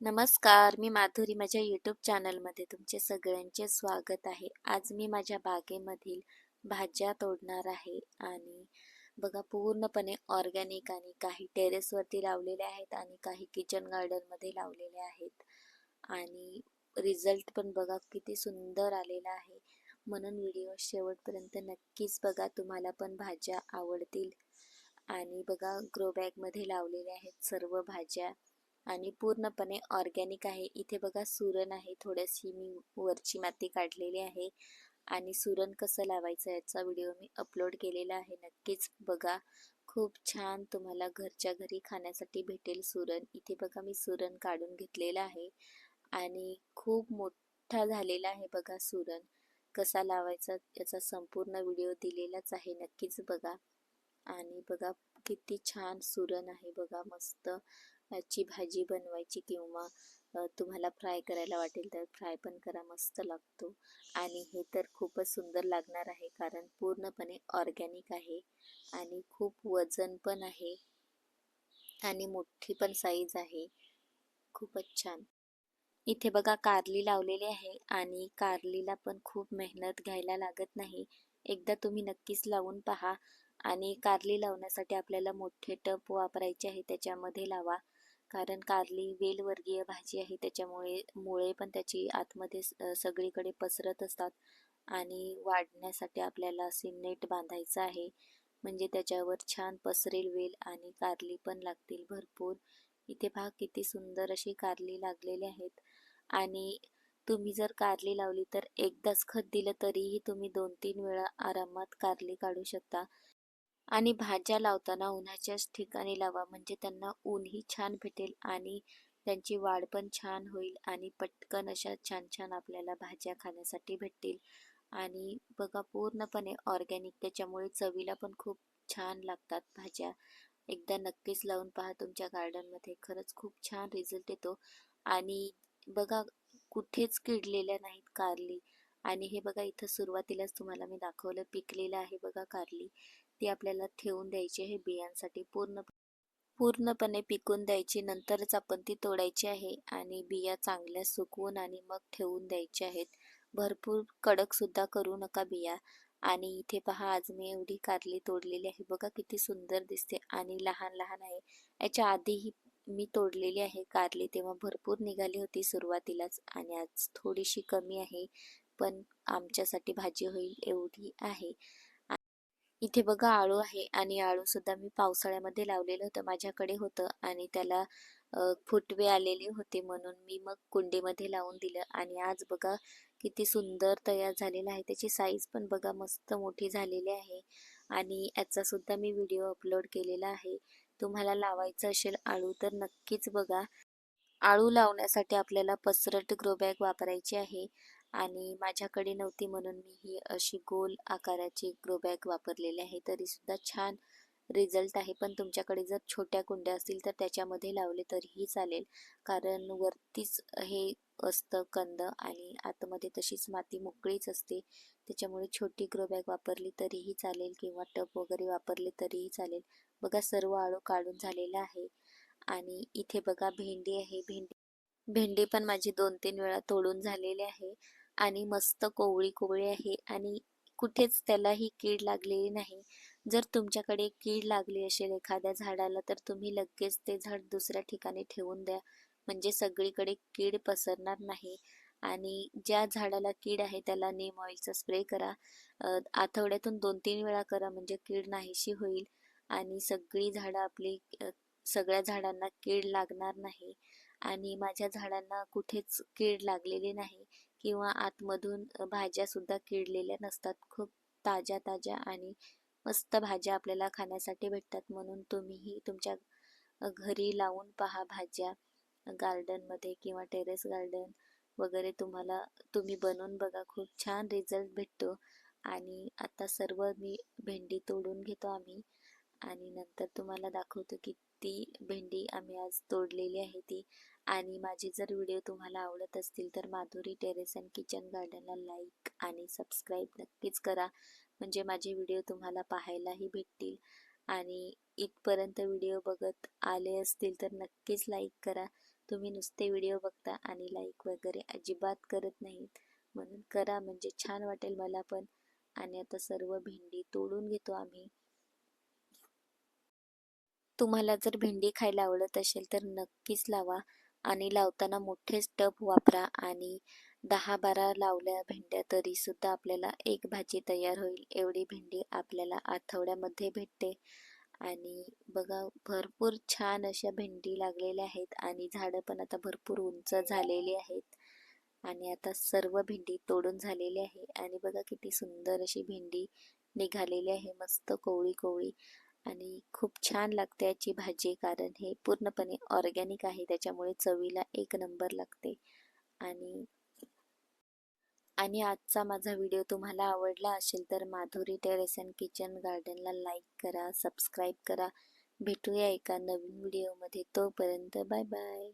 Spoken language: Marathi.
नमस्कार मी माधुरी माझ्या यूट्यूब चॅनलमध्ये तुमचे सगळ्यांचे स्वागत आहे. आज मी माझ्या बागेमधील भाज्या तोडणार आहे आणि बघा पूर्णपणे ऑर्गॅनिक आणि काही टेरेसवरती लावलेले आहेत आणि काही किचन गार्डनमध्ये लावलेले आहेत. आणि रिझल्ट पण बघा किती सुंदर आलेला आहे. म्हणून व्हिडिओ शेवटपर्यंत नक्कीच बघा तुम्हाला पण भाज्या आवडतील. आणि बघा ग्रो बॅगमध्ये लावलेल्या आहेत सर्व भाज्या. आणि पूर्णपणे ऑर्गॅनिक आहे. इथे बघा सुरण आहे. थोडीशी मी वरची माती काढलेली आहे. आणि सुरण कसं लावायचं याचा व्हिडिओ मी अपलोड केलेला आहे. नक्कीच बघा. खूप छान तुम्हाला घरच्या घरी खाण्यासाठी भेटेल सुरण. इथे बघा मी सुरण काढून घेतलेला आहे. आणि खूप मोठा झालेला आहे बघा सुरण. कसा लावायचा याचा संपूर्ण व्हिडिओ दिलेलाच आहे. नक्कीच बघा. आणि बघा किती छान सुरण आहे बघा मस्त याची भाजी बनवायची किंवा तुम्हाला फ्राय करायला वाटेल तर फ्राय पण करा मस्त लागतो. आणि हे तर खूपच सुंदर लागणार आहे कारण पूर्णपणे ऑर्गॅनिक आहे आणि खूप वजन पण आहे आणि मोठी पण साईज आहे. खूपच छान. इथे बघा कारली लावलेली आहे आणि कारलीला पण खूप मेहनत घ्यायला लागत नाही. एकदा तुम्ही नक्कीच लावून पहा. आणि कारली लावण्यासाठी आपल्याला मोठे टप वापरायचे आहे त्याच्यामध्ये लावा. कारण कारली वेलवर्गीय भाजी आहे त्याच्यामुळे मुळे पण त्याची आतमध्ये सगळीकडे पसरत असतात. आणि वाढण्यासाठी आपल्याला असे नेट बांधायचं आहे. म्हणजे त्याच्यावर छान पसरेल वेल आणि कारली पण लागतील भरपूर. इथे पहा किती सुंदर अशी कारली लागलेली आहेत. आणि तुम्ही जर कारली लावली तर एकदाच खत दिलं तरीही तुम्ही दोन तीन वेळा आरामात कारली काढू शकता. आणि भाज्या लावताना उन्हाच्याच ठिकाणी लावा. म्हणजे त्यांना ऊनही छान भेटेल आणि त्यांची वाढ पण छान होईल आणि पटकन अशा छान छान आपल्याला भाज्या खाण्यासाठी भेटतील. आणि बघा पूर्णपणे ऑर्गॅनिक त्याच्यामुळे चवीला पण खूप छान लागतात भाज्या. एकदा नक्कीच लावून पहा तुमच्या गार्डनमध्ये. खरंच खूप छान रिझल्ट येतो. आणि बघा कुठेच किडलेल्या नाहीत कारली. आणि हे बघा इथं सुरुवातीलाच तुम्हाला मी दाखवलं पिकलेलं आहे बघा कारली. ती आपल्याला ठेवून द्यायची आहे बियांसाठी पूर्ण पूर्णपणे पिकून द्यायची नंतरच आपण ती तोडायची आहे आणि बिया चांगल्या सुकवून आणि मग ठेवून द्यायच्या आहेत. भरपूर कडक सुद्धा करू नका बिया. आणि इथे पहा आज मी एवढी कारली तोडलेली आहे. बघा किती सुंदर दिसते आणि लहान लहान आहे. याच्या आधीही मी तोडलेली आहे कारली तेव्हा भरपूर निघाली होती सुरुवातीलाच आणि आज थोडीशी कमी आहे. पण आमच्यासाठी भाजी होईल एवढी आहे. इथे बघा आळू आहे आणि आळू सुद्धा मी पावसाळ्यामध्ये लावलेलं होतं माझ्याकडे होतं आणि त्याला फुटवे आलेले होते म्हणून मी मग कुंडीमध्ये लावून दिलं आणि आज बघा किती सुंदर तयार झालेलं आहे. त्याची साईज पण बघा मस्त मोठी झालेली आहे आणि याचा सुद्धा मी व्हिडिओ अपलोड केलेला आहे. तुम्हाला लावायचं असेल आळू तर नक्कीच बघा. आळू लावण्यासाठी आपल्याला पसरट ग्रो बॅग वापरायची आहे आणि माझ्याकडे नव्हती म्हणून मी ही अशी गोल आकाराची ग्रो बॅग वापरलेली आहे. तरीसुद्धा छान रिझल्ट आहे. पण तुमच्याकडे जर छोट्या कुंड्या असतील तर त्याच्यामध्ये लावले तरीही चालेल. कारण वरतीच हे असतं कंद आणि आतमध्ये तशीच माती मोकळीच असते. त्याच्यामुळे छोटी ग्रो बॅग वापरली तरीही चालेल किंवा टप वगैरे वापरले तरीही चालेल. बघा सर्व आळू काढून झालेला आहे. आणि इथे बघा भेंडी आहे. भेंडी भेंडी पण माझी दोन तीन वेळा तोडून झालेली आहे. आणि मस्त कोवळी कोवळी आहे आणि कुठेच त्यालाही कीड लागलेली नाही. जर तुमच्याकडे कीड लागली असेल एखाद्या झाडाला तर तुम्ही लगेच ते झाड दुसऱ्या ठिकाणी ठेवून द्या. म्हणजे सगळीकडे कीड पसरणार नाही. आणि ज्या झाडाला कीड आहे त्याला नेम ऑइलचा स्प्रे करा. आठवड्यातून दोन तीन वेळा करा म्हणजे कीड नाहीशी होईल. आणि सगळी झाडं आपली सगळ्या झाडांना कीड लागणार नाही. आणि माझ्या झाडांना कुठेच कीड लागलेली नाही. किंवा आतमधून भाज्या सुद्धा किडलेल्या नसतात. खूप ताज्या ताज्या आणि मस्त भाज्या आपल्याला खाण्यासाठी भेटतात. म्हणून तुम्हीही तुमच्या घरी लावून पहा भाज्या गार्डनमध्ये किंवा टेरेस गार्डन वगैरे तुम्हाला तुम्ही बनवून बघा. खूप छान रिझल्ट भेटतो. आणि आता सर्व मी भेंडी तोडून घेतो आम्ही. आणि नंतर तुम्हाला दाखवतो की ती भेंडी आम्ही आज तोडलेली आहे ती. आणि माझे जर व्हिडिओ तुम्हाला आवडत असतील तर माधुरी टेरेस अँड किचन गार्डनला लाईक आणि सबस्क्राईब नक्कीच करा. म्हणजे माझे व्हिडिओ तुम्हाला पाहायलाही भेटतील. आणि इथपर्यंत व्हिडिओ बघत आले असतील तर नक्कीच लाईक करा. तुम्ही नुसते व्हिडिओ बघता आणि लाईक वगैरे अजिबात करत नाहीत. म्हणून करा म्हणजे छान वाटेल मला पण. आणि आता सर्व भेंडी तोडून घेतो आम्ही. तुम्हाला जर भेंडी खायला आवडत असेल तर नक्कीच लावा आणि लावताना मोठेच टप वापरा आणि दहा बारा लावल्या भेंड्या तरी सुद्धा आपल्याला एक भाजी तयार होईल. एवढी भेंडी आपल्याला आठवड्यामध्ये भेटते. आणि बघा भरपूर छान अशा भेंडी लागलेल्या आहेत आणि झाडं पण आता भरपूर उंच झालेली आहेत. आणि आता सर्व भेंडी तोडून झालेली आहे. आणि बघा किती सुंदर अशी भेंडी निघालेली आहे. मस्त कोवळी कोवळी आणि खूप छान लागते याची भाजी कारण हे पूर्णपणे ऑर्गॅनिक आहे त्याच्यामुळे चवीला एक नंबर लागते. आणि आणि आजचा माझा व्हिडिओ तुम्हाला आवडला असेल तर माधुरी टेरेस अँड किचन गार्डनला लाईक करा सबस्क्राईब करा. भेटूया एका नवीन व्हिडिओमध्ये. तोपर्यंत बाय बाय.